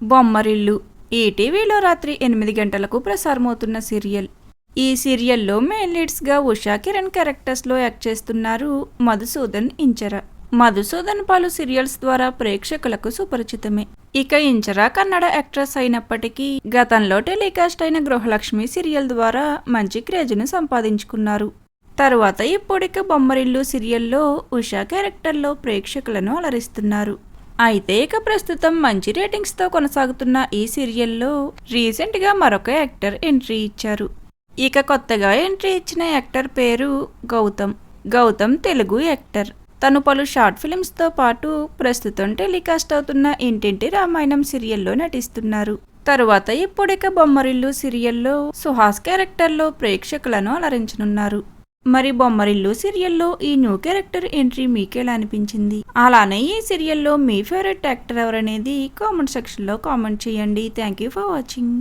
బొమ్మరిల్లు. ఈటీవీలో రాత్రి ఎనిమిది గంటలకు ప్రసారమవుతున్న సీరియల్. ఈ సీరియల్లో మెయిన్ లీడ్స్గా ఉషా కిరణ్ క్యారెక్టర్స్లో యాక్ట్ చేస్తున్నారు మధుసూదన్ ఇంచర. మధుసూదన్ పలు సీరియల్స్ ద్వారా ప్రేక్షకులకు సుపరిచితమే. ఇక ఇంచరా కన్నడ యాక్ట్రెస్ అయినప్పటికీ గతంలో టెలికాస్ట్ అయిన గృహలక్ష్మి సీరియల్ ద్వారా మంచి క్రేజ్ను సంపాదించుకున్నారు. తరువాత ఇప్పుడిక బొమ్మరిల్లు సీరియల్లో ఉషా క్యారెక్టర్లో ప్రేక్షకులను అలరిస్తున్నారు. అయితే ఇక ప్రస్తుతం మంచి రేటింగ్స్తో కొనసాగుతున్న ఈ సీరియల్లో రీసెంట్గా మరొక యాక్టర్ ఎంట్రీ ఇచ్చారు. ఇక కొత్తగా ఎంట్రీ ఇచ్చిన యాక్టర్ పేరు గౌతమ్. గౌతమ్ తెలుగు యాక్టర్. తను పలు షార్ట్ ఫిల్మ్స్తో పాటు ప్రస్తుతం టెలికాస్ట్ అవుతున్న ఇంటింటి రామాయణం సీరియల్లో నటిస్తున్నారు. తరువాత ఇప్పుడిక బొమ్మరిల్లు సీరియల్లో సుహాస్ క్యారెక్టర్లో ప్రేక్షకులను అలరించనున్నారు. మరి బొమ్మరిల్లు సీరియల్లో ఈ న్యూ క్యారెక్టర్ ఎంట్రీ మీకెలా అనిపించింది? అలానే ఈ సీరియల్లో మీ ఫేవరెట్ యాక్టర్ ఎవరనేది కామెంట్ సెక్షన్లో కామెంట్ చేయండి. Thank you for watching.